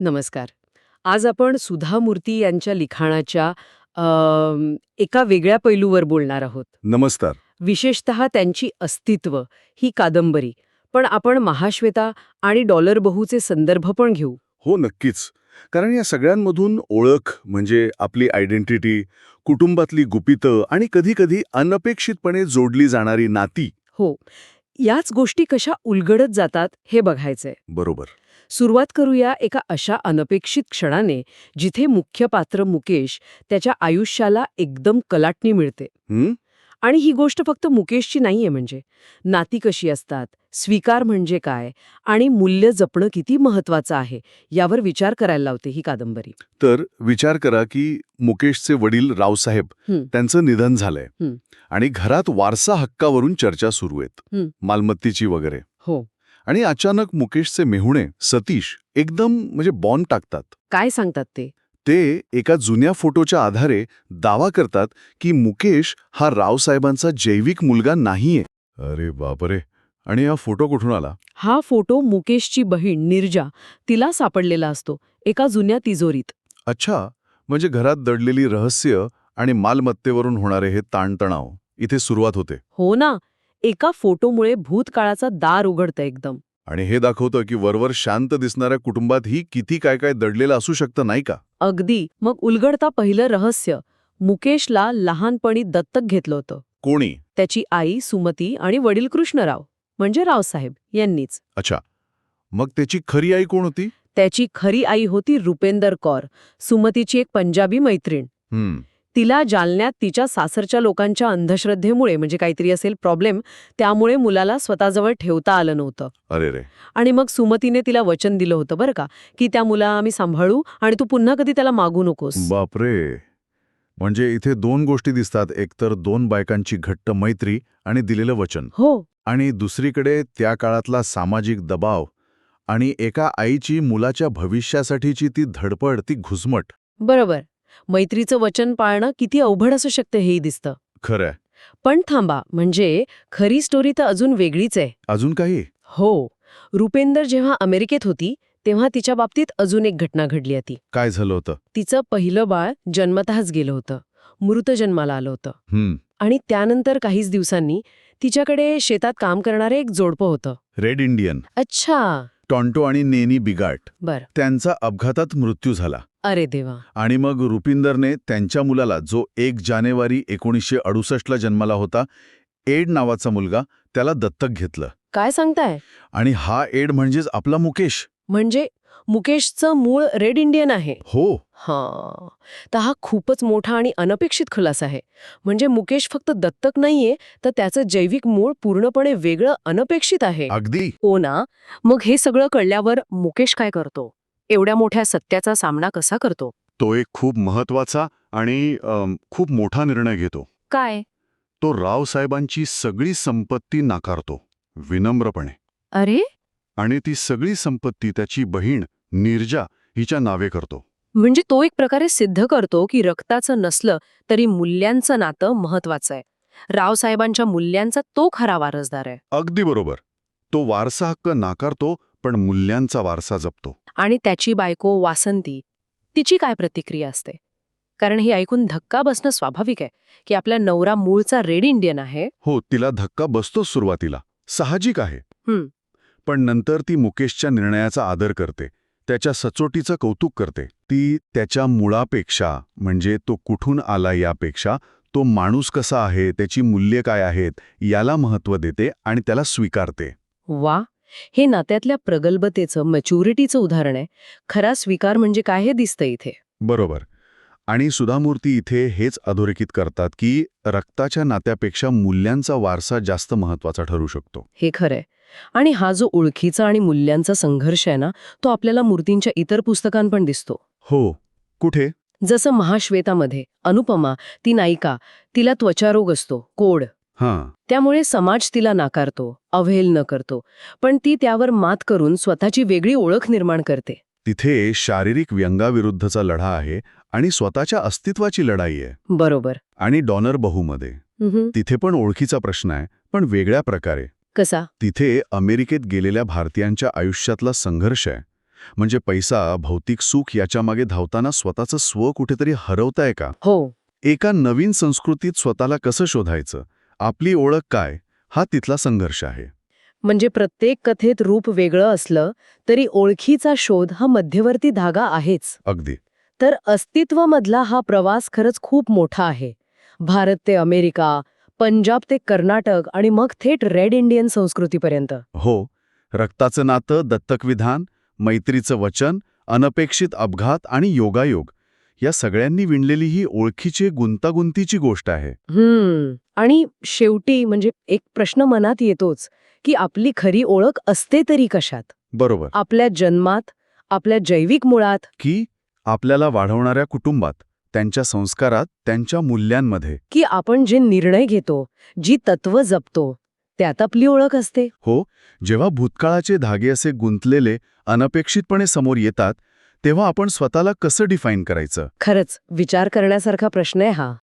नमस्कार. आज आपण सुधा मूर्ती यांच्या लिखाणाच्या अम, एका वेगळ्या पैलूवर बोलणार आहोत. नमस्कार. विशेषत त्यांची अस्तित्व ही कादंबरी. पण आपण महाश्वेता आणि डॉलर बहूचे संदर्भ पण घेऊ. हो नक्कीच. कारण या सगळ्यांमधून ओळख म्हणजे आपली आयडेंटिटी कुटुंबातली गुपितं आणि कधीकधी अनपेक्षितपणे जोडली जाणारी नाती. हो. याच गोष्टी कशा उलगडत जातात हे बघायचंय. बरोबर. सुरुवात करूया एका अशा अनपेक्षित क्षणाने जिथे मुख्य पात्र मुकेश त्याच्या आयुष्याला एकदम कलाटणी मिळते? आणि ही गोष्ट फक्त मुकेशची नाहीये म्हणजे. नाती कशी असतात? स्वीकार म्हणजे काय? आणि मूल्य जपणं किती महत्वाचं आहे? यावर विचार करायला लावते ही कादंबरी. तर विचार करा की मुकेशचे वडील रावसाहेब. त्यांचं निधन झालंय. आणि घरात वारसा हक्कावरून चर्चा सुरू आहेत. मालमत्तीची वगैरे. हो. आणि अचानक मुकेशचे मेहुणे सतीश एकदम म्हणजे बॉन्ड टाकतात. काय सांगतात ते? ते एका जुन्या फोटोच्या आधारे दावा करतात की मुकेश हा रावसाहेबांचा जैविक मुलगा नाहीये. अरे बापरे! आणि हा फोटो कुठून आला? हा फोटो मुकेशची बहीण निर्जा तिला सापडलेला असतो एका जुन्या तिजोरीत. अच्छा! म्हणजे घरात दडलेली रहस्य आणि मालमत्तेवरून होणारे हे ताणतणाव इथे सुरुवात होते. हो ना! एका फोटोमुळे भूतकाळाचा दार उघडतं एकदम. आणि हे दाखवतं की वरवर शांत दिसणाऱ्या कुटुंबात ही किती काय काय दडलेलं असू शकतं नाही का? अगदी. मग उलगडता पहिलं रहस्य. मुकेशला लहानपणी दत्तक घेतलं होतं. कोणी? त्याची आई सुमती आणि वडील कृष्णराव. म्हणजे रावसाहेब यांनीच. अच्छा. मग त्याची खरी आई कोण होती? त्याची खरी आई होती रुपेंदर कौर. सुमतीची एक पंजाबी मैत्रीण. हम्म. तिला जालन्यात तिच्या सासरच्या लोकांच्या अंधश्रद्धेमुळे म्हणजे काहीतरी असेल प्रॉब्लेम त्यामुळे मुलाला स्वतःजवळ ठेवता आलं नव्हतं. अरे रे. आणि मग सुमतीने तिला वचन दिलं होतं बरं का की त्या मुला आम्ही सांभाळू आणि तू पुन्हा कधी त्याला मागू नकोस. बापरे. म्हणजे इथे दोन गोष्टी दिसतात. एकतर दोन बायकांची घट्ट मैत्री आणि दिलेलं वचन. हो. आणि दुसरीकडे त्या काळातला सामाजिक दबाव आणि एका आईची मुलाच्या भविष्यासाठीची ती धडपड ती घुसमट. बरोबर. मैत्रीचं वचन पाळणं किती अवघड असू शकतं हेही दिसतं. खरंय. पण थांबा म्हणजे खरी स्टोरी तर अजून वेगळीच आहे. अजून काही? हो. रुपेंदर जेव्हा अमेरिकेत होती तेव्हा तिच्या बाबतीत अजून एक घटना घडली होती. काय झालं होतं? तिचं पहिलं बाळ जन्मतःच गेलं होतं. मृत जन्माला आलं होतं. आणि त्यानंतर काहीच दिवसांनी तिच्याकडे शेतात काम करणारे एक जोडपं होतं. रेड इंडियन अच्छा. टॉन्टो आणि नेनी बिगाट बर. त्यांचा अपघातात मृत्यू झाला. अरे देवा. आणि मग रुपिंदरने त्यांच्या मुलाला जो एक जानेवारी एकोणीसशे अडुसष्टला जन्माला होता एड नावाचा मुलगा त्याला दत्तक घेतलं. काय सांगताय? आणि हा एड म्हणजेच आपला मुकेश. म्हणजे मुकेशचं मूळ रेड इंडियन आहे. हो. हा. तर हा खूपच मोठा आणि अनपेक्षित खुलासा आहे. म्हणजे मुकेश फक्त दत्तक नाहीये तर त्याचं जैविक मूळ पूर्णपणे वेगळं अनपेक्षित आहे. अगदी. हो ना? मग हे सगळं कळल्यावर मुकेश काय करतो? एवढ्या मोठ्या सत्याचा सामना कसा करतो? तो एक खूप महत्त्वाचा आणि अम, खूप मोठा निर्णय घेतो. काय? तो रावसाहेबांची सगळी संपत्ती नाकारतो विनम्रपणे. अरे? आणि ती सगळी संपत्ती त्याची बहीण निर्जा हिच्या नावे करतो. म्हणजे तो एक प्रकारे सिद्ध करतो की रक्ताचं नसलं तरी मूल्यांचं नातं महत्वाचं आहे. रावसाहेबांच्या मूल्यांचा तो खरा वारसदार आहे. अगदी बरोबर. तो वारसा हक्क नाकारतो पण मूल्यांचा वारसा जपतो. आणि त्याची बायको वासंती तिची काय प्रतिक्रिया असते? कारण हे ऐकून धक्का बसणं स्वाभाविक आहे की आपला नवरा मूळचा रेड इंडियन आहे. हो तिला धक्का बसतोच सुरुवातीला. साहजिक आहे. पण नंतर ती मुकेशच्या निर्णयाचा आदर करते. त्याच्या सचोटीचं कौतुक करते. ती त्याच्या मुळापेक्षा म्हणजे तो कुठून आला यापेक्षा तो माणूस कसा आहे त्याची मूल्ये काय आहेत याला महत्त्व देते आणि त्याला स्वीकारते. वा! हे नात्यातल्या प्रगल्भतेचं मॅच्युरिटीचं उदाहरण आहे. खरा स्वीकार म्हणजे काय हे दिसतं इथे? बरोबर. आणि सुधामूर्ती इथे हेच अधोरेखित करतात की रक्ताच्या नात्यापेक्षा मूल्यांचा वारसा जास्त महत्त्वाचा ठरू शकतो. हे खरंय. आणि हा जो ओळखीचा आणि मूल्यांचा संघर्ष आहे ना तो आपल्याला मूर्तींच्या इतर पुस्तकांत पण दिसतो. हो. कुठे? जसं महाश्वेतामध्ये अनुपमा ती नायिका तिला त्वचारोग असतो कोड. हां. त्यामुळे समाज तिला नाकारतो अवहेल न करतो पण ती त्यावर मात करून स्वतःची वेगळी ओळख निर्माण करते. तिथे शारीरिक व्यंगाविरुद्धचा लढा आहे आणि स्वतःच्या अस्तित्वाची लढाई आहे. बरोबर. आणि डॉनर बहुमध्ये. तिथे पण ओळखीचा प्रश्न आहे पण वेगळ्या प्रकारे. कसा? तिथे अमेरिकेत गेलेल्या भारतीयांच्या आयुष्यातला संघर्ष आहे. म्हणजे पैसा भौतिक सुख याच्यामागे धावताना स्वतःचं स्व कुठेतरी हरवताय का? हो. एका नवीन संस्कृतीत स्वतःला कसं शोधायचं? आपली ओळख काय? हा तिथला संघर्ष आहे. म्हणजे प्रत्येक कथेत रूप वेगळं असलं तरी ओळखीचा शोध हा मध्यवर्ती धागा आहेच. अगदी. तर अस्तित्वामधला हा प्रवास खरंच खूप मोठा आहे. भारत ते अमेरिका पंजाब ते कर्नाटक आणि मग थेट रेड इंडियन संस्कृतीपर्यंत. हो रक्ताचं नातं दत्तक विधान मैत्रीचं वचन अनपेक्षित अपघात आणि योगायोग या सगळ्यांनी विणलेली ही ओळखीची गुंतागुंतीची गोष्ट आहे. आणि शेवटी म्हणजे एक प्रश्न मनात येतोच. की आपली खरी ओळख असते तरी कशात? बरोबर. आपल्या जन्मात आपल्या जैविक मुळात? की आपल्याला वाढवणाऱ्या कुटुंबात त्यांच्या संस्कारात त्यांच्या मूल्यांमध्ये. की आपण जे निर्णय घेतो जी तत्व जपतो त्यात आपली ओळख असते? हो जेव्हा भूतकाळाचे धागे असे गुंतलेले अनपेक्षितपणे समोर येतात तेव्हा आपण स्वतःला कसं डिफाईन करायचं? खरंच विचार करण्यासारखा प्रश्न आहे हा.